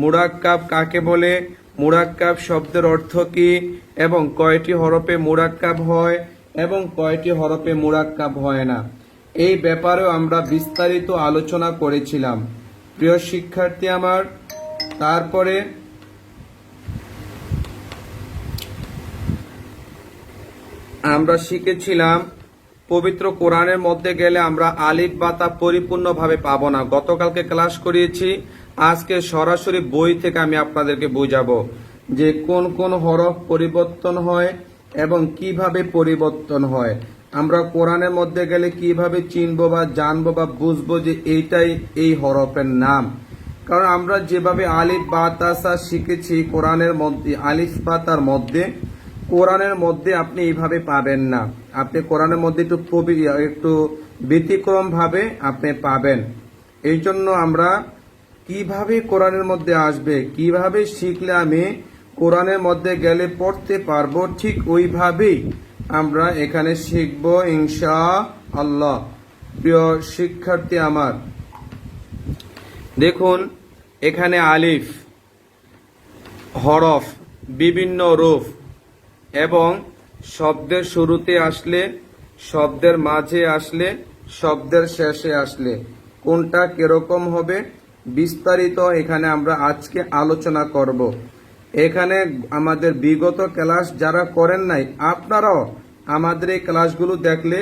মুরাক্কাব কাকে বলে? মুরাক্কাব শব্দের অর্থ কি? এবং কয়টি হরফে মুরাক্কাব হয়? এবং কয়টি হরফে মুরাক্কাব হয় না? এই ব্যাপারেও আমরা বিস্তারিত আলোচনা করেছিলাম। প্রিয় শিক্ষার্থী আমার, তারপরে আমরা শিখেছিলাম, পবিত্র কোরআনের মধ্যে গেলে আমরা আলিফ বাতা পরিপূর্ণভাবে পাবো না। গতকালকে ক্লাস করিয়েছি আজকে সরাসরি বই থেকে আমি আপনাদেরকে বোঝাবো যে কোন কোন হরফ পরিবর্তন হয় এবং কীভাবে পরিবর্তন হয়। আমরা কোরআনের মধ্যে গেলে কীভাবে চিনবো বা জানব বা বুঝব যে এইটাই এই হরফের নাম। কারণ আমরা যেভাবে আলিফ বাতাসা শিখেছি কোরআনের মধ্যে, আলিফ বাতার মধ্যে, কোরআনের মধ্যে আপনি এইভাবে পাবেন না। আপনি কোরআনের মধ্যে একটু একটু ব্যতিক্রম ভাবে আপনি পাবেন। এই জন্য আমরা কীভাবে কোরআনের মধ্যে আসবে? কীভাবে শিখলে আমি কোরআনের মধ্যে গেলে পড়তে পারব? ঠিক ওইভাবেই আমরা এখানে শিখব ইনশা আল্লাহ প্রিয় শিক্ষার্থী আমার, দেখুন, এখানে আলিফ, হরফ, বিভিন্ন রূপ এবং শব্দের শুরুতে আসলে, শব্দের মাঝে আসলে, শব্দের শেষে আসলে। কোনটা কীরকম হবে? বিস্তারিত এখানে আমরা আজকে আলোচনা করব। এখানে আমাদের বিগত ক্লাস যারা করেন নাই, আপনারাও আমাদের এই ক্লাসগুলো দেখলে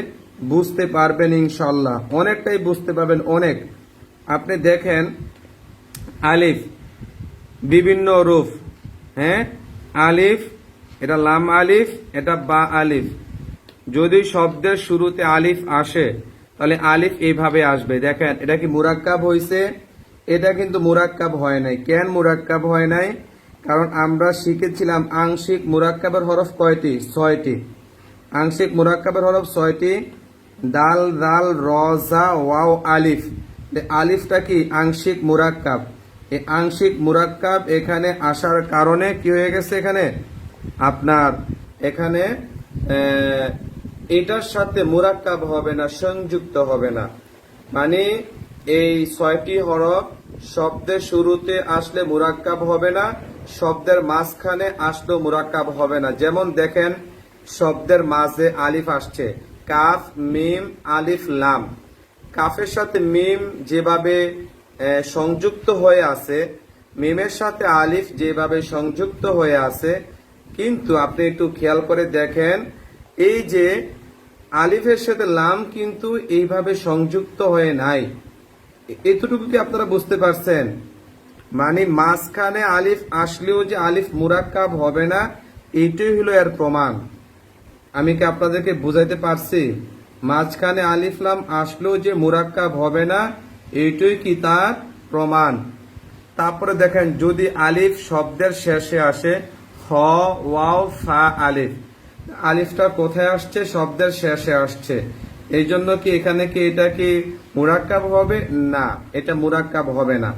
বুঝতে পারবেন ইনশাল্লাহ অনেকটাই বুঝতে পারবেন, অনেক। আপনি দেখেন, আলিফ, বিভিন্ন রূপ হ্যাঁ? আলিফ, এটা লাম আলিফ, এটা বা আলিফ। যদি শব্দের শুরুতে আলিফ আসে, তাহলে আলিফ এইভাবে আসবে। দেখেন, এটা কি মুরাক্কাব হয়েছে এটা কিন্তু মুরাক্কাব হয় নাই। কেন মুরাক্কাব হয় নাই? কারণ আমরা শিখেছিলাম আংশিক মুরাক্কাবের হরফ কয়টি? ছয়টি। আংশিক মুরাক্কাবের হরফ ছয়টি। দাল দাল রজা ওয়াও, আলিফ। আলিফটা কি? আংশিক মুরাক্কাব। এই আংশিক মুরাক্কাব এখানে আসার কারণে কি হয়ে গেছে এখানে? আপনার এখানে এটার সাথে মুরাক্কাব হবে না, সংযুক্ত হবে না। মানে এই ছয়টি হরফ শব্দের শুরুতে আসলে মুরাক্কাব হবে না, শব্দের মাঝখানে আসলেও মুরাক্কাব হবে না। যেমন দেখেন, শব্দের মাঝে আলিফ আসছে। কাফ, মিম, আলিফ, লাম। কাফের সাথে মিম যেভাবে সংযুক্ত হয়ে আছে, মিমের সাথে আলিফ যেভাবে সংযুক্ত হয়ে আছে, কিন্তু আপনি একটু খেয়াল করে দেখেন, এই যে আলিফের সাথে লাম কিন্তু এইভাবে সংযুক্ত হয়ে নাই। এতটুকু কি আপনারা বুঝতে পারছেন। মানে মাঝখানে আলিফ আসলেও যে আলিফ মুরাক্কাব হবে না এইটাই হলো এর প্রমাণ। আমি কি আপনাদেরকে বুঝাইতে পারছি? মাঝখানে আলিফলাম আসলেও যে মুরাক্কাব হবে না এইটাই কি তার প্রমাণ? তারপরে দেখেন, যদি আলিফ শব্দের শেষে আসে, হ, ওয়াও, ফা, আলিফ। আলিফটা কোথায় আসছে? শব্দের শেষে আসছে। এই জন্য কি এখানে কি এটা কি মুরাক্কাব হবে? না, এটা মুরাক্কাব হবে না।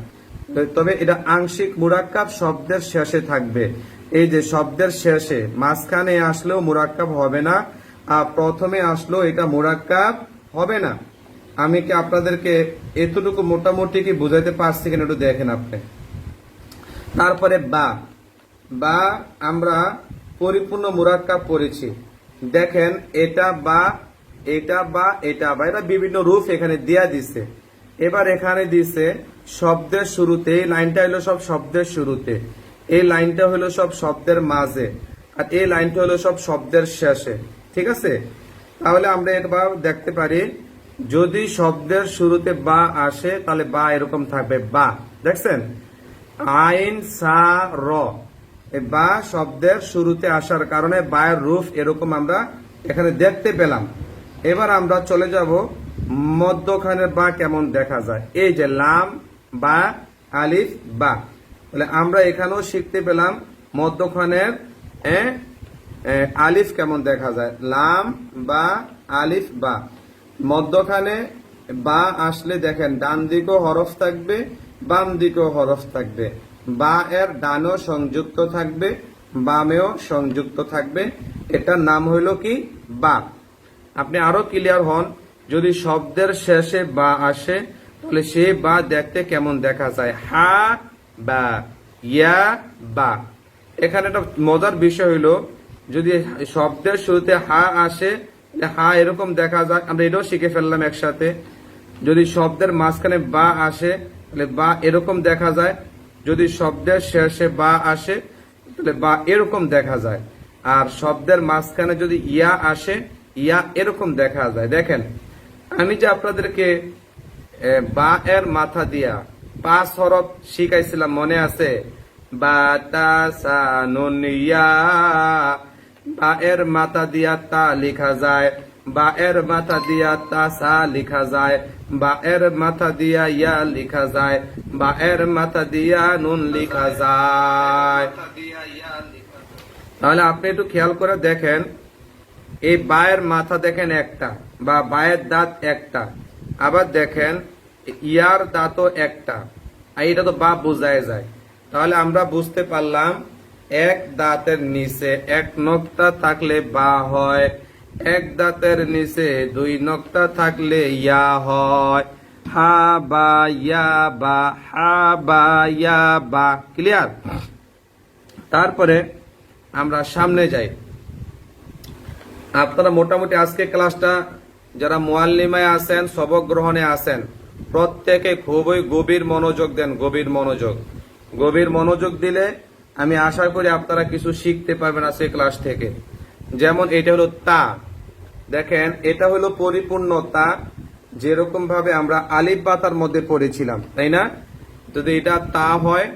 তবে এটা আংশিক মুরাক্কাব শব্দের শেষে থাকবে। এই যে শব্দের শেষে, মাঝখানে আসলেও মুরাক্কাব হবে না, আর প্রথমে আসলেও এটা মুরাক্কাব হবে না। আমি কি আপনাদেরকে এতটুকু মোটামুটি কি বুঝাইতে পারছি কিনা একটু দেখেন আপনি। তারপরে বা। বা আমরা পরিপূর্ণ মুরাক্কাব পড়েছি দেখেন, এটা বা এটা বা এটা বা এটা বিভিন্ন রূপ এখানে দিয়া দিছে। এবার এখানে দিছে, শব্দের শুরুতে, এই লাইনটা হলো সব শব্দের শুরুতে। এই লাইনটা হলো সব শব্দের মাঝে, আর এই লাইনটা হলো সব শব্দের শেষে। ঠিক আছে? তাহলে আমরা এটা দেখতে পারি, যদি শব্দের শুরুতে বা আসে, তাহলে বা এরকম থাকবে, বা। দেখছেন? আইন, সা, র। বা শব্দের শুরুতে আসার কারণে বায়ের রূপ এরকম আমরা এখানে দেখতে পেলাম। এবার আমরা চলে যাব মধ্যখানের বা কেমন দেখা যায়। এই যে লাম, বা, আলিফ, বা। তাহলে আমরা এখানেও শিখতে পেলাম মধ্যখানের আলিফ কেমন দেখা যায়। লাম, বা, আলিফ, বা। মধ্যখানে বা আসলে দেখেন, ডান দিকেও হরফ থাকবে, বাম দিকেও হরফ থাকবে। বা এর ডানও সংযুক্ত থাকবে, বামেও সংযুক্ত থাকবে। এটার নাম হইল কি? বা। আপনি আরও ক্লিয়ার হন, যদি শব্দের শেষে বা আসে, তাহলে সে বা দেখতে কেমন দেখা যায়? হা, বা, ইয়া, বা। এখানে একটা মজার বিষয় হইল, যদি শব্দের শুরুতে হা আসে হা এরকম দেখা যায়। আমরা এটাও শিখে ফেললাম একসাথে। যদি শব্দের মাঝখানে বা আসে, তাহলে বা এরকম দেখা যায়। যদি শব্দের শেষে বা আসে, তাহলে বা এরকম দেখা যায়। আর শব্দের মাঝখানে যদি ইয়া আসে ইয়া এরকম দেখা যায়। দেখেন, আমি যে আপনাদেরকে বা এর মাথা দিয়া পাঁচ হরফ শিখাইছিলাম, মনে আছে? বা তা সা নুন ইয়া বা এর মাথা দিয়া তা লেখা যায়, বা এর মাথা দিয়া তা সা লেখা যায়, বা এর মাথা দিয়া ইয়া লেখা যায়, বা এর মাথা দিয়া নুন লেখা যায়। তাহলে আপনি একটু খেয়াল করে দেখেন এই বায়ের মাথা দেখেন একটা বা বায়ের দাঁত একটা। আবার দেখেন, ইয়ার দাঁতও একটা। আর এটা তো বা বোঝায় যায়। তাহলে আমরা বুঝতে পারলাম, এক দাঁতের নিচে এক নক্তা থাকলে বা হয়, এক দাঁতের নিচে দুই নক্তা থাকলে ইয়া হয়। হা বা, ইয়া বা, হা বা, ইয়া বা। ক্লিয়ার? তারপরে আমরা সামনে যাই। আপনারা মোটামুটি আজকে ক্লাসটা যারা মোয়াল্লিমায় আছেন সবক গ্রহণে আছেন, প্রত্যেকে খুবই গভীর মনোযোগ দেন, গভীর মনোযোগ। গভীর মনোযোগ দিলে আমি আশা করি আপনারা কিছু শিখতে পারবেন আজকে ক্লাস থেকে। যেমন এটা হলো তা। দেখেন, এটা হলো পরিপূর্ণতা যেরকম ভাবে আমরা আলিফ বাতার মধ্যে পড়েছিলাম, তাই না? যদি এটা তা হয়,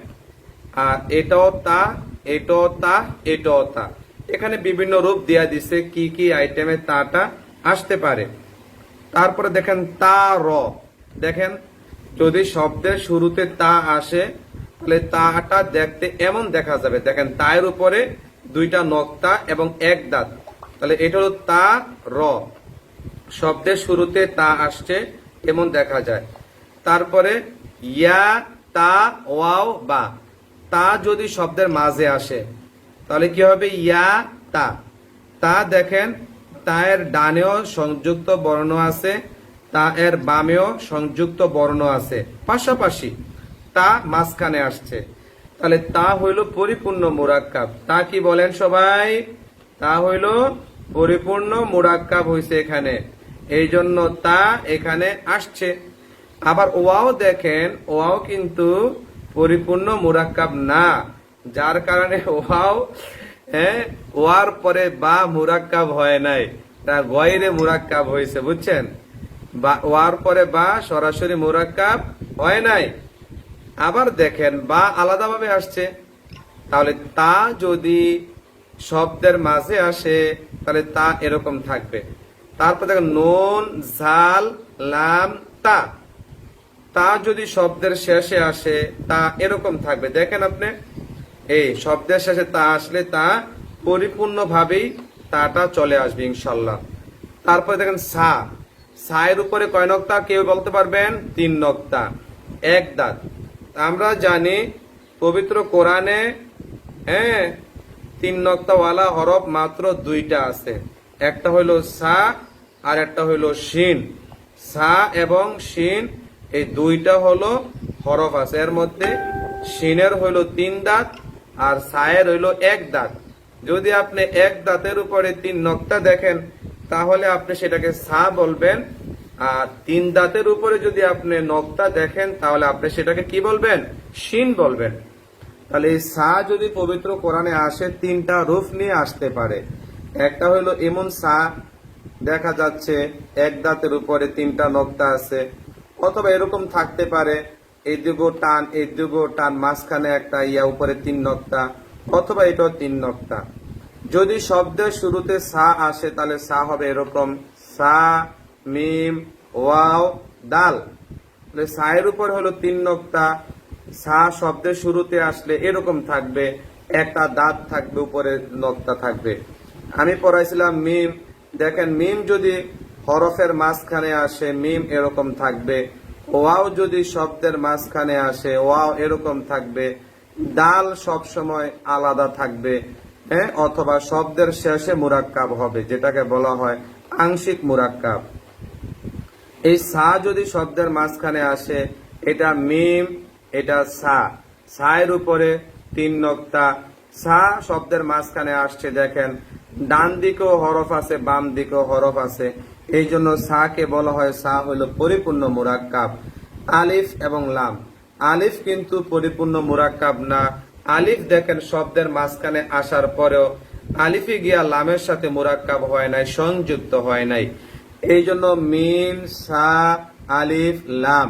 আর এটাও তা এটাও তা এটাও তা। এখানে বিভিন্ন রূপ দেয়া দিছে, কি কি আইটেমে তাটা আসতে পারে। তারপরে দেখেন তা র। দেখেন, যদি শব্দের শুরুতে তা আসে, তাহলে তাটা দেখতে এমন দেখা যাবে। দেখেন, তায়ের উপরে দুইটা নক্তা এবং এক দাঁত। তাহলে এটা হলো তা র। শব্দের শুরুতে তা আসছে, এমন দেখা যায়। তারপরে ইয়া, তা, ওয়াও, বা। তা যদি শব্দের মাঝে আসে তাহলে কি হবে? ইয়া, তা। তা দেখেন, তা এর ডানেও সংযুক্ত বর্ণ আছে, তা এর বামেও সংযুক্ত বর্ণ আছে। পাশাপাশি তা মাঝখানে আসছে। তাহলে তা হইল পরিপূর্ণ মুরাক্কাব। তা কি বলেন সবাই? তা হইল পরিপূর্ণ মুরাক্কাব হইছে এখানে। এই জন্য তা এখানে আসছে। আবার ওয়াও দেখেন, ওয়াও কিন্তু পরিপূর্ণ মুরাক্কাব না। যার কারণে ওয়াও হ্যাঁ ওয়ার পরে বা মুরাক্কাব হয় নাই। তা গয়রে মুরাক্কাব হয়েছে, বুঝছেন? বা ওয়ার পরে বা সরাসরি মুরাক্কাব হয় নাই। আবার দেখেন, বা আলাদাভাবে আসছে। তাহলে তা যদি শব্দের মাঝে আসে, তাহলে তা এরকম থাকবে। তারপর দেখেন, নুন, ঝাল, লাম, তা। তা যদি শব্দের শেষে আসে, তা এরকম থাকবে। দেখেন আপনি এই শব্দের শেষে তা আসলে তা পরিপূর্ণভাবেই তাটা চলে আসবে, ইনশাল্লাহ। তারপরে দেখেন সা। সায়ের উপরে কয় নক্তা? কেউ বলতে পারবেন তিন নক্তা। এক দাঁত। আমরা জানি পবিত্র কোরআনে হ্যাঁ তিন নক্তাওয়ালা হরফ মাত্র দুইটা আছে। একটা হইল সা আর একটা হইল শিন। সা এবং শিন, এই দুইটা হলো হরফ আছে। এর মধ্যে শিনের হইল তিন দাঁত আর সায়ের হইল এক দাঁত। যদি আপনি এক দাঁতের উপরে তিন নক্তা দেখেন, তাহলে আপনি সেটাকে সা বলবেন। আর তিন দাঁতের উপরে যদি আপনি নক্তা দেখেন, তাহলে আপনি সেটাকে কি বলবেন? শিন বলবেন। তাহলে এই সা যদি পবিত্র কোরআনে আসে, তিনটা রূপ নিয়ে আসতে পারে। একটা হলো এমন সা, দেখা যাচ্ছে এক দাঁতের উপরে তিনটা নক্তা আছে, অথবা এরকম থাকতে পারে এই দিকেও টান এই দিকেও টান, মাঝখানে একটা ইয়া, উপরে তিন নক্তা, অথবা এটাও তিন নক্তা। যদি শব্দের শুরুতে সা আসে, তাহলে সা হবে এরকম, সা, মিম, ওয়াও তাহলে সায়ের উপর হলো তিন নক্তা, সা শব্দের শুরুতে আসলে এরকম থাকবে, একটা দাঁত থাকবে, উপরে নক্তা থাকবে। আমি পড়াইছিলাম মিম, দেখেন মিম যদি হরফের মাঝখানে আসে, মিম এরকম থাকবে ওয়াও যদি শব্দের মাঝখানে আসে, ওয়াও এরকম থাকবে। দাল সব সময় আলাদা থাকবে হ্যাঁ? অথবা শব্দের শেষে মুরাক্কাব হবে, যেটাকে বলা হয় আংশিক মুরাক্কাব। এই সা যদি শব্দের মাঝখানে আসে, এটা মিম, এটা সা। সায়ের উপরে তিন নক্তা। সা শব্দের মাঝখানে আসছে, দেখেন, ডান দিকেও হরফ আছে, বাম দিকেও হরফ আছে। এই জন্য সাকে বলা হয় সা হলো পরিপূর্ণ মুরাক্কাব, আলিফ এবং লাম। আলিফ কিন্তু পরিপূর্ণ মুরাক্কাব না। আলিফ দেখেন শব্দের মাঝখানে আসার পরেও আলিফে গিয়া লামের সাথে মুরাক্কাব হয় নাই, সংযুক্ত হয় নাই। এই জন্য মিম, সা, আলিফ, লাম।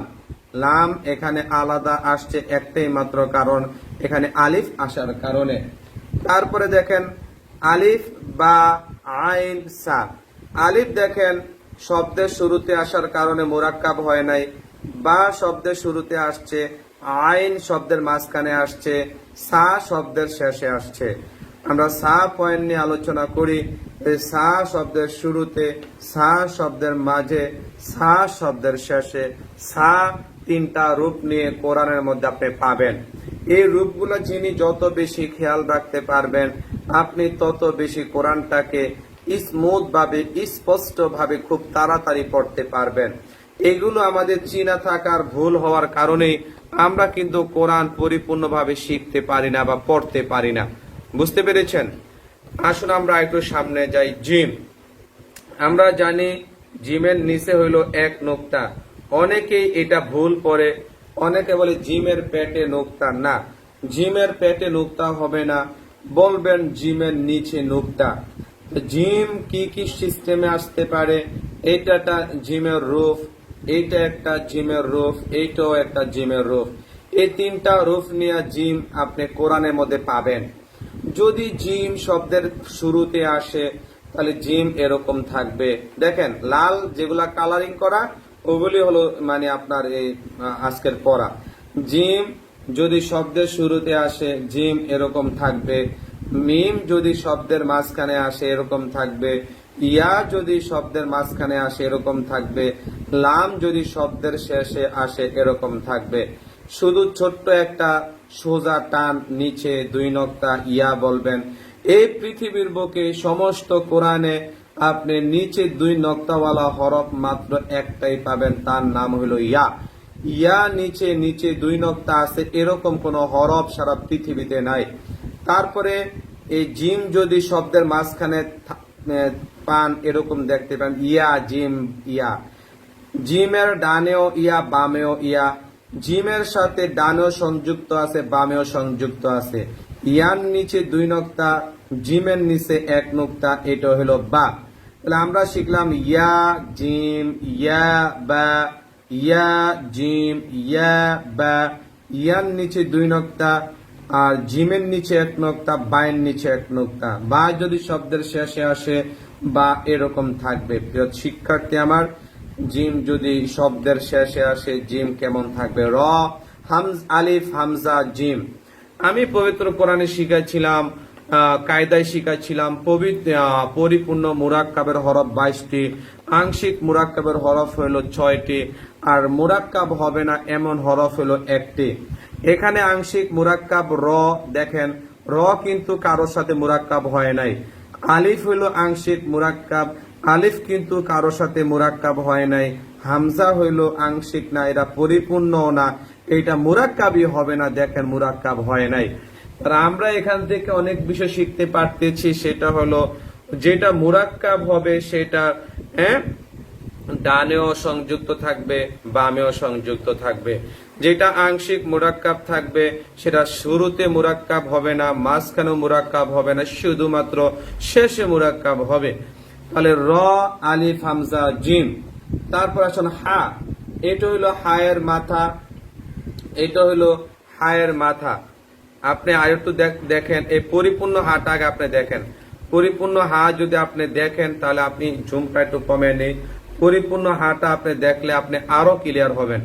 লাম এখানে আলাদা আসছে একটাই মাত্র কারণ, এখানে আলিফ আসার কারণে। তারপরে দেখেন আলিফ বা আইন সা। আলিফ দেখেন, শব্দের শুরুতে আসার কারণে মোরাক্কাব হয় নাই, বা শব্দের শুরুতে আসছে, আইন শব্দের মাঝখানে আসছে, সা শব্দের শেষে আসছে। আমরা সা পয়েন্ট নিয়ে আলোচনা করি, এই সা শব্দের শুরুতে, সা শব্দের মাঝে, সা শব্দের শেষে, সা তিনটা রূপ নিয়ে কোরআনের মধ্যে আপনি পাবেন। এই রূপগুলো যিনি যত বেশি খেয়াল রাখতে পারবেন, আপনি তত বেশি কোরআনটাকে স্মুথ ভাবে স্পষ্ট ভাবে খুব তাড়াতাড়ি পড়তে পারবেন। এগুলো আমাদের চীনা থাকার ভুল হওয়ার কারণেই আমরা কিন্তু কোরআন পরিপূর্ণভাবে শিখতে পারি না বা পড়তে পারি না। বুঝতে পেরেছেন? আসুন আমরা একটু সামনে যাই। জিম। আমরা জানি জিমের নিচে হইল এক নোক্তা। অনেকেই এটা ভুল করে, অনেকে বলে জিমের পেটে নোক্তা। না, জিমের পেটে নোক্তা হবে না, বলবেন জিমের নিচে নোক্তা। জিম কি কি সিস্টেমে আসতে পারে? একটা জিমের রুফ, এইটা একটা জিমের রুফ, এইটাও একটা জিমের রুফ। এই তিনটা রুফ নিয়ে জিম আপনি কোরআনের মধ্যে পাবেন। যদি জিম শব্দের শুরুতে আসে, তাহলে জিম এরকম থাকবে। দেখেন, লাল যেগুলা কালারিং করা, ওগুলি হলো মানে আপনার এই আজকের পড়া। জিম যদি শব্দের শুরুতে আসে, জিম এরকম থাকবে। মিম যদি শব্দের মাঝখানে আসে এরকম থাকবে, ইয়া যদি শব্দের মাঝখানে আসে এরকম থাকবে, লাম যদি শব্দের শেষে আসে এরকম থাকবে। শুধু ছোট্ট একটা সোজা টান নিচে দুই নক্তা ইয়া বলবেন। এই পৃথিবীর বুকে সমস্ত কোরআনে আপনি নিচে দুই নক্তাওয়ালা হরফ মাত্র একটাই পাবেন, তার নাম হলো ইয়া। ইয়া নিচে নিচে দুই নক্তা আছে, এরকম কোন হরফ সারা পৃথিবীতে নাই। তারপরে এই জিম যদি শব্দের মাঝখানে পান এরকম দেখতে পান, ইয়া জিম, ইয়া। জিমের ডানেও ইয়া, বামেও ইয়া। জিমের সাথে ডানেও সংযুক্ত আছে, বামেও সংযুক্ত আছে। ইয়ার নিচে দুই নক্তা, জিমের নিচে এক নক্তা, এটা হলো বা। তাহলে আমরা শিখলাম ইয়া জিম, ইয়া বা, ইয়া জিম, ইয়া বা। ইয়ার নিচে দুই নক্তা আর জিমের নিচে এক নক্তা, বায়ের নিচে এক নক্তা। বা যদি শব্দের শেষে আসে, বা এরকম থাকবে। প্রিয় শিক্ষার্থী আমার, জিম যদি শব্দের শেষে আসে, জিম কেমন থাকবে? র, হামজ, আলিফ, হামজা, জিম। আমি পবিত্র কোরআনে শিখাইছিলাম কায়দায় শিখাইছিলাম পবিত্র পরিপূর্ণ মুরাক্কাবের হরফ বাইশটি। আংশিক মুরাক্কাবের হরফ হইল ছয়টি। আর মুরাক্কাব হবে না এমন হরফ হইল একটি। এখানে আংশিক মুরাক্কাব র, দেখেন, র কিন্তু কারোর সাথে মুরাক্কাব হয় নাই। আলিফ হইল আংশিক মুরাক্কাব, আলিফ কিন্তু কারোর সাথে মুরাক্কাব হয় নাই। হামজা হইল আংশিক না এরা পরিপূর্ণ না এটা মুরাক্কাবই হবে না, দেখেন, মুরাক্কাব হয় নাই। আর আমরা এখান থেকে অনেক বিষয় শিখতে পারতেছি, সেটা হলো, যেটা মুরাক্কাব হবে সেটা হ্যাঁ ডানেও সংযুক্ত থাকবে, বামেও সংযুক্ত থাকবে। যেটা আংশিক মুরাক্কাব থাকবে, সেটা শুরুতে মুরাক্কাব হবে না, মাঝখানেও মুরাক্কাব হবে না, শুধুমাত্র শেষে মুরাক্কাব হবে। তাহলে র, আলিফ, হামজা জিম তারপর আসুন হা। এটা হইল হায়ের মাথা, এটা হইল হায়ের মাথা। আপনি আরেকটু দেখ- দেখেন, এই পরিপূর্ণ হাটা আগে আপনি দেখেন। পরিপূর্ণ হা যদি আপনি দেখেন, তাহলে আপনি ঝুমটা একটু কমে নেই। পরিপূর্ণ হাটা আপনি দেখলে আপনি আরও ক্লিয়ার হবেন।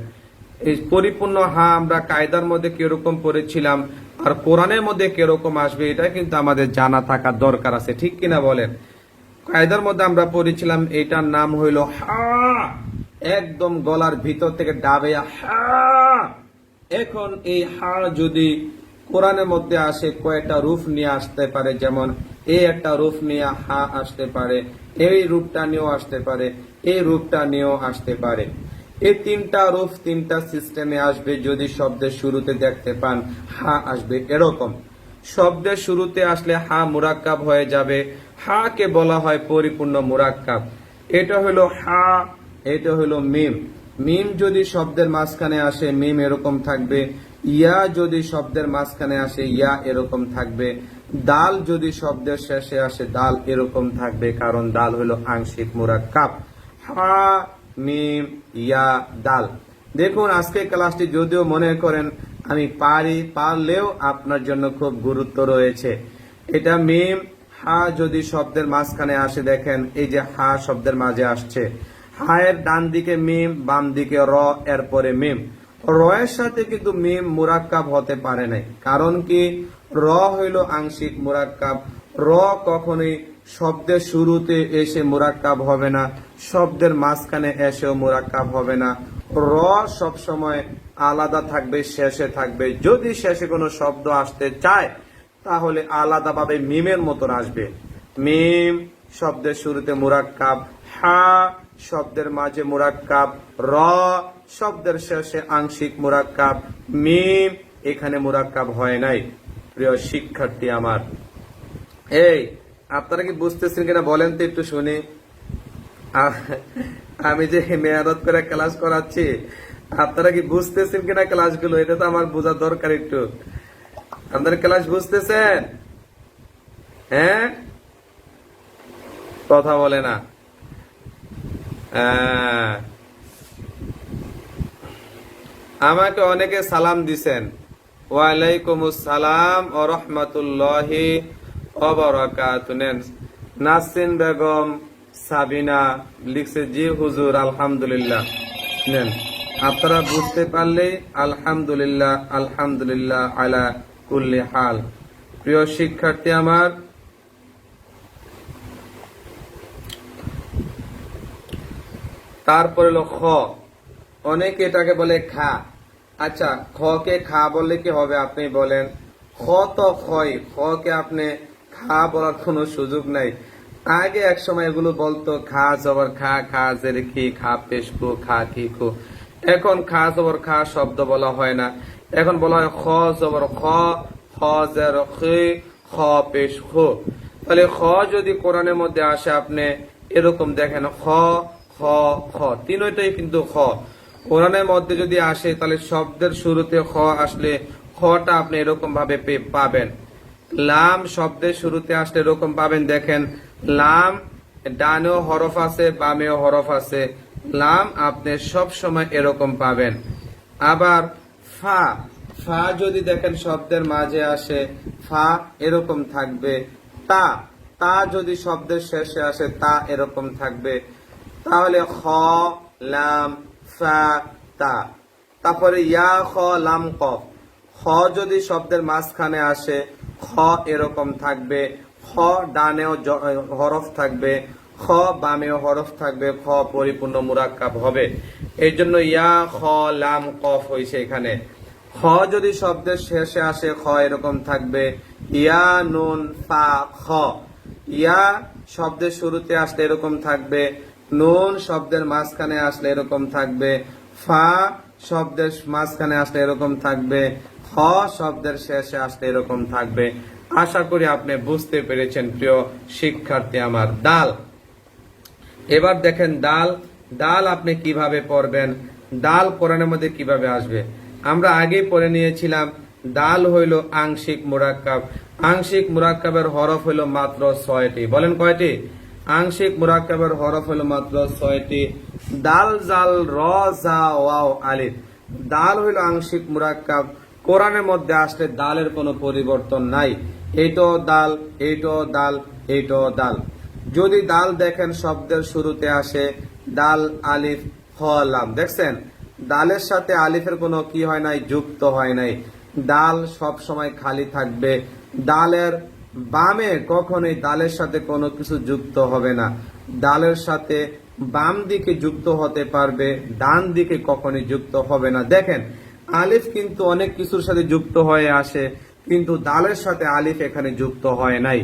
এই পরিপূর্ণ হা আমরা কায়দার মধ্যে কীরকম পড়েছিলাম আর কোরআনের মধ্যে কীরকম আসবে, এটা কিন্তু আমাদের জানা থাকার দরকার আছে। ঠিক কিনা বলেন? কায়দার মধ্যে আমরা পড়েছিলাম, এটার নাম হইল হা। একদম গলার ভিতর থেকে ডাবে হা। এখন এই হা যদি কোরআনের মধ্যে আসে কয়েকটা রূপ নিয়ে আসতে পারে? যেমন এই একটা রূপ নিয়ে হা আসতে পারে, এই রূপটা নিয়েও আসতে পারে। এই রূপটা নিয়েও আসতে পারে। এই তিনটা রূপ, তিনটা সিস্টেমে আসবে যদি শব্দের শুরুতে দেখতে পান, হা আসবে এরকম। শব্দের শুরুতে আসলে হা মুরাক্কাব হয়ে যাবে। হা কে বলা হয় পরিপূর্ণ মুরাক্কাব। এটা হলো হা, এটা হলো মিম। মিম যদি শব্দের মাঝখানে আসে, মিম এরকম থাকবে। ইয়া যদি শব্দের মাঝখানে আসে, ইয়া এরকম থাকবে। দাল যদি শব্দের শেষে আসে, দাল এরকম থাকবে, কারণ দাল হলো আংশিক মুরাক্কাব। হা, মিম, ইয়া, দাল। দেখুন, আজকে ক্লাসটি যদিও মনে করেন, আমি পারি, পারলেও আপনার জন্য খুব গুরুত্ব রয়েছে। এটা মিম, হা যদি শব্দের মাঝখানে আসে, দেখেন, এই যে হা শব্দের মাঝে আসছে। হায়ের ডান দিকে মিম, বাম দিকে র, এরপরে মিম। র এর সাথে কিন্তু মিম মুরাক্কাব হতে পারে নাই। কারণ কি? র হইল আংশিক মুরাক্কাব। র কখনোই শব্দের শুরুতে এসে মুরাক্কাব হবে না, শব্দের মাঝখানে এসেও মুরাক্কাব হবে না। র সব সময় আলাদা থাকবে, শেষে থাকবে। যদি শেষে কোনো শব্দ আসতে চায়, তাহলে আলাদাভাবে মিমের মতন আসবে। মিম শব্দের শুরুতে মুরাক্কাব, হা শব্দের মাঝে মুরাক্কাব, র শব্দের শেষে আংশিক মুরাক্কাব, মিম এখানে মুরাক্কাব হয় নাই। প্রিয় শিক্ষার্থী আমার, এই আপনারা কি বুঝতেছেন কিনা বলেন তো একটু শুনি। আমি যে মেয়াদত করে ক্লাস করাচ্ছি, আপনারা কি বুঝতেছেন কিনা ক্লাসগুলো? এটা তো আমার বোঝা দরকার একটু। আপনারা ক্লাস বুঝতেছেন? হ্যাঁ? কথা বলে না। আমাকে অনেকে সালাম দিছেন। ওয়ালাইকুম সালাম ও রহমতুল্লাহি নাসিন বেগম সাবিনা লিখছে, জি হুজুর, আলহামদুলিল্লাহ। নেন। আপনারা বুঝতে পারলে, আলহামদুলিল্লাহ আলহামদুলিল্লাহ আলা কুল্লি হাল। প্রিয় শিক্ষার্থী আমার, তারপরে হলো খ। অনেকে এটাকে বলে খা। আচ্ছা খ কে খা বললে কি হবে আপনি বলেন? খ তো খই। খ কে আপনি খা বলার কোনো সুযোগ নাই। আগে এক সময় এগুলো বলতো, খা জবর, খা খা, জের কি খা পেশকু খা, কি কু। এখন খা জবর, খা শব্দ বলা হয় না। এখন বলা হয়, খ জবর, খ খ, জের, খি, খ, পেশ খু তাহলে খ যদি কোরআনের মধ্যে আসে, আপনি এরকম দেখেন, খ খ খ। তিনটাই কিন্তু খ। কোরআনের মধ্যে যদি আসে, তাহলে শব্দের শুরুতে খ আসলে খটা আপনি এরকম ভাবে পাবেন। লাম শব্দের শুরুতে আসলে এরকম পাবেন, দেখেন, লাম ডানেও হরফ আছে, বামেও হরফ আছে। লাম আপনি সব সময় এরকম পাবেন। আবার ফা ফা যদি দেখেন শব্দের মাঝে আসে, ফা এরকম থাকবে। তা তা যদি শব্দের শেষে আসে, তা এরকম থাকবে। তাহলে খ, লাম, ফা, তা। তারপরে ইয়া, খ, লাম, ক। খ যদি শব্দের মাঝখানে আসে খ এরকম থাকবে, খ ডানেও হরফ থাকবে, খ বামেও হরফ থাকবে, খ পরিপূর্ণ মুরাক্কাব হবে। এই জন্য ইয়া, খ, লাম, কফ হয়েছে এখানে। খ যদি শব্দের শেষে আসে, খ এরকম থাকবে, ইয়া, নুন, ফা, খ। ইয়া শব্দের শুরুতে আসলে এরকম থাকবে, নুন শব্দের মাঝখানে আসলে এরকম থাকবে, ফা শব্দের মাঝখানে আসলে এরকম থাকবে খ শব্দের শেষে আসলে এরকম থাকবে। আশা করি আপনি বুঝতে পেরেছেন, প্রিয় শিক্ষার্থী আমার। ডাল এবার দেখেন ডাল ডাল আপনি কীভাবে পড়বেন? ডাল কোরআনের মধ্যে কীভাবে আসবে? আমরা আগে পড়ে নিয়েছিলাম ডাল হইল আংশিক মুরাক্কাব। আংশিক মুরাক্কাবের হরফ হইল মাত্র ছয়টি। বলেন কয়টি? আংশিক মুরাক্কাবের হরফ হইল মাত্র ছয়টি। ডাল জাল র, জা, ওয়াও, আলিফ। ডাল হইল আংশিক মুরাক্কাব। কোরআনের মধ্যে আসলে ডালের কোনো পরিবর্তন নাই। এইটাও ডাল এইটাও ডাল এইটাও ডাল যদি ডাল দেখেন, শব্দের শুরুতে আসে ডাল আলিফ হ লাম। দেখছেন? ডালের সাথে আলিফের কোনো কি হয় নাই, যুক্ত হয় নাই। ডাল সব সময় খালি থাকবে। ডালের বামে কখনোই ডালের সাথে কোনো কিছু যুক্ত হবে না। ডালের সাথে বাম দিকে যুক্ত হতে পারবে, ডান দিকে কখনোই যুক্ত হবে না। দেখেন আলিফ কিন্তু অনেক কিছুর সাথে যুক্ত হয়ে আসে, কিন্তু ডালের সাথে আলিফ এখানে যুক্ত হয় নাই।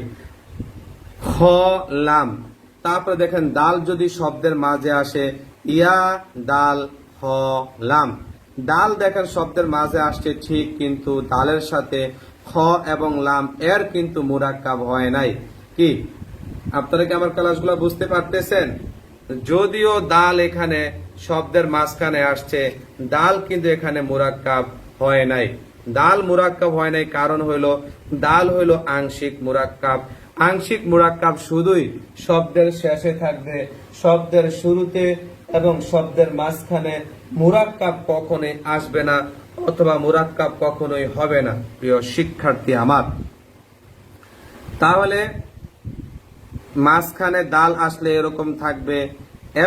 খ, লাম। তারপরে দেখেন, দাল যদি শব্দের মাঝে আসে, ইয়া, দাল, হ, লাম। ডাল দেখেন শব্দের মাঝে আসছে ঠিক, কিন্তু ডালের সাথে খ এবং লাম এর কিন্তু মুরাক্কাব হয় নাই। কি? আপনারা কি আমার ক্লাসগুলো বুঝতে পারতেছেন? যদিও দাল এখানে শব্দের মাঝখানে আসছে ডাল কিন্তু এখানে মুরাক্কাব হয় নাই। দাল মুরাক্কাব হয় নাই কারণ হইল, দাল হইল আংশিক মুরাক্কাব। আংশিক মুরাক্কাব শুধুই শব্দের শেষে থাকবে, শব্দের শুরুতে এবং শব্দের মাঝখানে মুরাক্কাব কখনোই আসবে না অথবা মুরাক্কাব কখনোই হবে না, প্রিয় শিক্ষার্থী আমার। তাহলে মাঝখানে ডাল আসলে এরকম থাকবে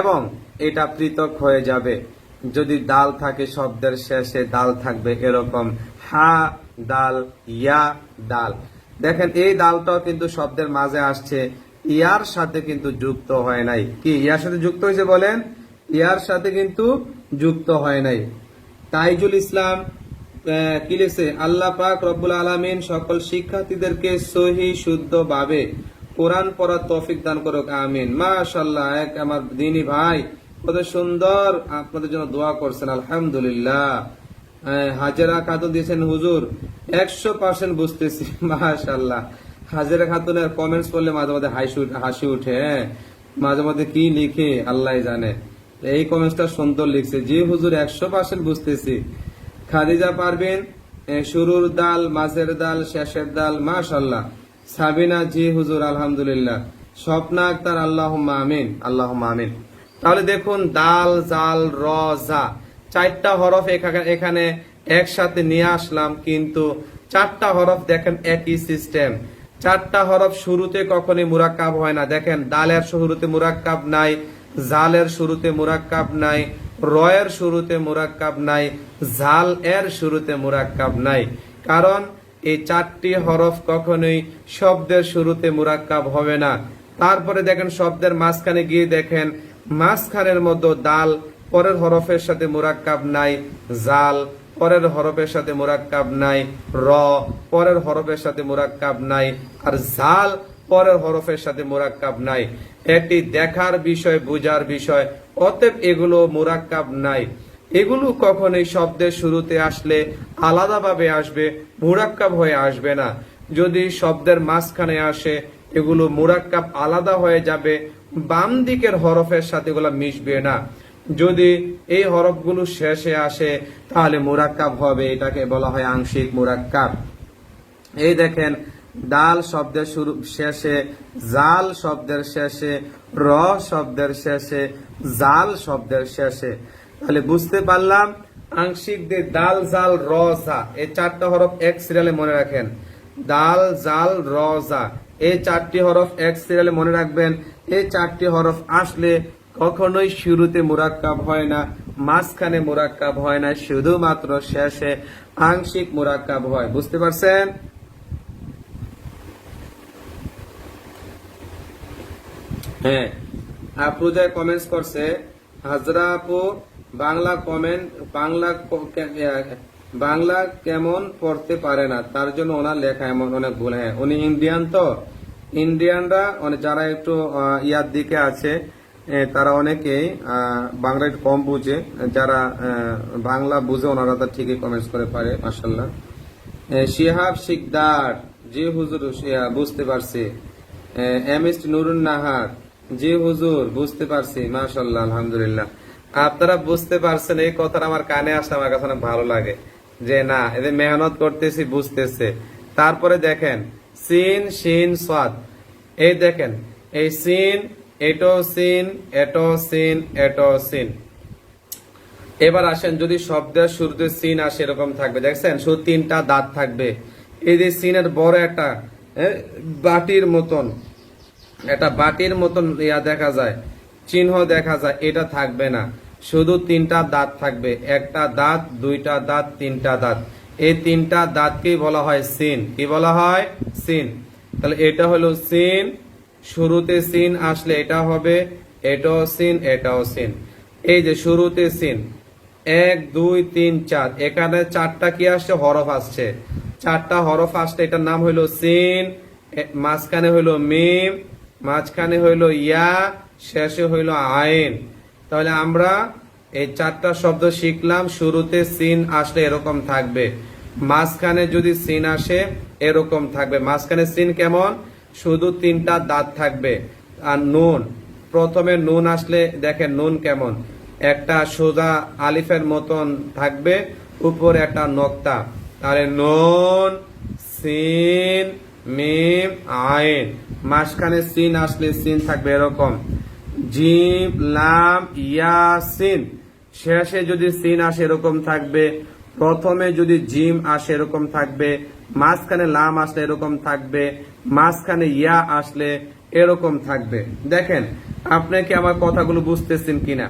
এবং এটা পৃথক হয়ে যাবে। যদি ডাল থাকে, শব্দের শেষে ডাল থাকবে এরকম। হা ডাল ইয়া ডাল দেখেন, এই ডালটাও কিন্তু শব্দের মাঝে আসছে। ইয়ার সাথে কিন্তু যুক্ত হয় নাই। কি, ইয়ার সাথে যুক্ত হয়েছে বলেন? ইয়ার সাথে কিন্তু যুক্ত হয় নাই। তাইজুল ইসলাম কি লিখছে? আল্লাহ পাক রব্বুল আলমিন সকল শিক্ষার্থীদেরকে সহি, শুদ্ধ ভাবে কোরআন পড়ার তৌফিক দান করুক। আমিন। মাশাল্লাহ এক আমার দিনী ভাই। কত সুন্দর, আপনাদের জন্য দোয়া করছেন, আলহামদুলিল্লাহ। হাজেরা খাতুন দিয়েছেন, হুজুর, একশো পার্সেন্ট বুঝতেছি মাশাল্লাহ হাজেরা খাতুনের কমেন্টস করলে মাঝে মাঝে হাসি উঠে- হ্যাঁ। মাঝে মাঝে কি লিখে, আল্লাহ জানে। এই কমেন্টসটা সুন্দর লিখছে। জি, হুজুর, একশো পার্সেন্ট বুঝতেছি। খাদিজা পারবেন শুরুর দাল, মাঝের দাল, শেষের দাল মাশাল্লাহ সাবিনা, জি, হুজুর, আলহামদুলিল্লাহ। স্বপ্না আক্তার আল্লাহ আমিন আল্লাহ আমিন। তাহলে দেখুন, দাল, জাল, র, জা, চারটা হরফ এখা- এখানে একসাথে নিয়ে আসলাম, কিন্তু চারটা হরফ দেখেন একই সিস্টেম চারটা হরফ শুরুতে কখনই মুরাক্কাব হয় না। দেখেন, দালের শুরুতে মুরাক্কাব নাই, জালের শুরুতে মুরাক্কাব নাই, রয়ের শুরুতে মুরাক্কাব নাই, জাল এর শুরুতে মুরাক্কাব নাই। কারণ এই চারটি হরফ কখনোই শব্দের শুরুতে মুরাক্কাব হবে না। তারপরে দেখেন, শব্দের মাঝখানে গিয়ে দেখেন মাঝখানের মধ্যে দাল, পরের হরফের সাথে মুরাক্কাব নাই, জাল, পরের হরফের সাথে মুরাক্কাব নাই, র, পরের হরফের সাথে মুরাক্কাব নাই, আর জাল, পরের হরফের সাথে মুরাক্কাব নাই। এটি দেখার বিষয়, বোঝার বিষয়, অতএব এগুলো মুরাক্কাব নাই। এগুলো কখনোই শব্দের শুরুতে আসলে আলাদাভাবে আসবে, মুরাক্কাব হয়ে আসবে না। যদি শব্দের মাঝখানে আসে, এগুলো মুরাক্কাব আলাদা হয়ে যাবে বাম দিকের হরফের সাথে মিশবে না। যদি এই হরফগুলো শেষে আসে, তাহলে মুরাক্কাব হবে। এটাকে বলা হয় আংশিক মুরাক্কাব। এই দেখেন ডাল শব্দের শুরু, শেষে, জাল শব্দের শেষে, র শব্দের শেষে, জাল শব্দের শেষে। তাহলে বুঝতে পারলাম, আংশিক দিয়ে ডাল জাল, র, জা, এই চারটা হরফ এক সিরিয়ালে মনে রাখেন। ডাল জাল, র, জা। এই চারটি হরফ এক সিরিয়ালে মনে রাখবেন, এই চারটি হরফ আসলে কখনোই শুরুতে মুরাক্কাব হয় না, মাঝখানে মুরাক্কাব হয় না, শুধুমাত্র শেষে আংশিক মুরাক্কাব হয়। বুঝতে পারছেন? হ্যাঁ আপ্রুজায় কমেন্টস করছে, হাজরা আপু, বাংলা কমেন্ট বাংলা বাংলা কেমন পড়তে পারে না, তার জন্য ওনার লেখা এমন অনেক ভুল। হ্যাঁ উনি ইন্ডিয়ান তো। ইন্ডিয়ানরা যারা একটু ইয়ার দিকে আছে তারা অনেকেই বাংলা একটু কম বুঝে। যারা বাংলা বুঝে, ওনারা তো ঠিকই কমেন্টস করে পারে মাসাল্লাহ শিহাব শিকদার, জি হুজুর বুঝতে পারছি। এম এস নুরুন নাহার, জি হুজুর, বুঝতে পারছি মাশাল্লাহ আলহামদুলিল্লাহ। আপনারা বুঝতে পারছেন, এই কথাটা আমার কানে আসলে আমার কাছে অনেক ভালো লাগে। যে না এদের মেহনত করতেছি, বুঝতেছে। তারপরে দেখেন, সিন শিন সাদ। এই দেখেন, এই সিন, এটো সিন এটো সিন এটো সিন। এবার আসেন, যদি শব্দের শুরুতে সিন আসে, এরকম থাকবে। দেখছেন? শুধু তিনটা দাঁত থাকবে। এই যে সিনের বড় একটা বাটির মতন, একটা বাটির মতন ইয়া দেখা যায়, চিহ্ন দেখা যায়, এটা থাকবে না। শুধু তিনটা দাঁত থাকবে, একটা দাঁত, দুইটা দাঁত, তিনটা দাঁত। এই তিনটা দাঁতকেই বলা হয় সিন। কি বলা হয়? সিন। তাহলে এটা হলো সিন। শুরুতে সিন আসলে এটা হবে, এটাও সিন এটাও সিন। এই যে শুরুতে সিন। এক, দুই, তিন, চার। এখানে চারটা কি আসছে? হরফ আসছে। চারটা হরফ আসছে এটার নাম হইল সিন মাঝখানে হইল মিম, মাঝখানে হইল ইয়া, শেষে হইল আইন। তাহলে আমরা এই চারটা শব্দ শিখলাম, শুরুতে সিন আসলে এরকম থাকবে। মাঝখানে যদি সিন আসে, এরকম থাকবে। মাঝখানে সিন কেমন? শুধু তিনটা দাঁত থাকবে। আর নুন, প্রথমে নুন আসলে দেখেন নুন কেমন। একটা সোজা আলিফের মতন থাকবে, উপর একটা নক্তা। তাহলে নুন, সিন, মিম, আইন। মাঝখানে সিন আসলে সিন থাকবে এরকম। জিম, লাম, ইয়া, সিন। শেষে যদি সিন আসে এরকম থাকবে। প্রথমে যদি জিম আসে এরকম থাকবে। মাঝখানে লাম আসলে এরকম থাকবে। মাঝখানে ইয়া আসলে এরকম থাকবে। দেখেন, আপনি কি আমার কথাগুলো বুঝতেছেন কিনা?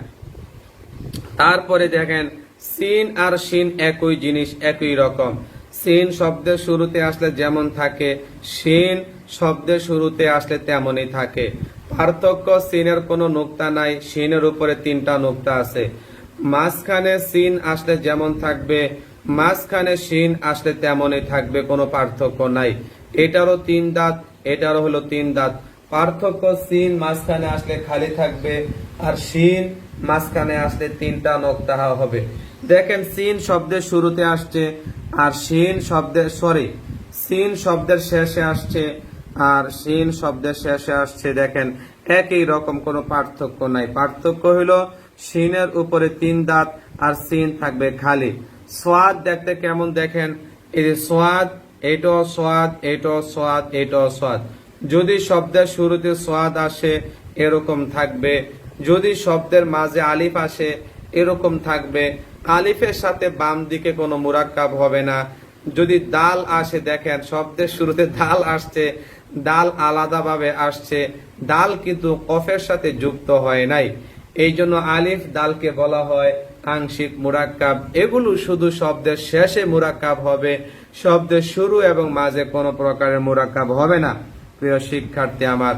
তারপরে দেখেন, সিন আর শিন একই জিনিস, একই রকম। সিন শব্দের শুরুতে আসলে যেমন থাকে শিন শব্দের শুরুতে আসলে তেমনই থাকে। পার্থক্য সিনের কোনো নোক্তা নাই শিনের উপরে তিনটা নোক্তা আছে। মাঝখানে সিন আসলে যেমন থাকবে, মাঝখানে শিন আসলে তেমনই থাকবে, কোনো পার্থক্য নাই। এটারও তিন দাঁত, এটারও হলো তিন দাঁত। পার্থক্য সিন মাঝখানে আসলে খালি থাকবে আর শিন মাঝখানে আসলে তিনটা নোক্তা হবে। দেখেন, সিন শব্দের শুরুতে আসছে আর শিন শব্দের, সরি, সিন শব্দের শেষে আসছে আর সিন শব্দের শেষে আসছে, দেখেন, একই রকম কোনো পার্থক্য নাই। পার্থক্য হলো সিনের উপরে তিন দাঁত আর সিন থাকবে খালি। সোয়াদ দেখতে কেমন দেখেন? এই যে সোয়াদ, এটাও সোয়াদ এটাও সোয়াদ এটাও সোয়াদ। যদি শব্দের শুরুতে সোয়াদ আসে, এরকম থাকবে। যদি শব্দের মাঝে আলিফ আসে, এরকম থাকবে। আলিফের সাথে বাম দিকে কোনো মুরাক্কাব হবে না। যদি দাল আসে, দেখেন, শব্দের শুরুতে দাল আসছে দাল আলাদাভাবে আসছে। দাল কিন্তু কফের সাথে যুক্ত হয় নাই। এই জন্য আলিফ দালকে বলা হয় আংশিক মুরাক্কাব। এগুলো শুধু শব্দের শেষে মুরাক্কাব হবে। শব্দের শুরু এবং মাঝে কোনো প্রকারের মুরাক্কাব হবে না। প্রিয় শিক্ষার্থী আমার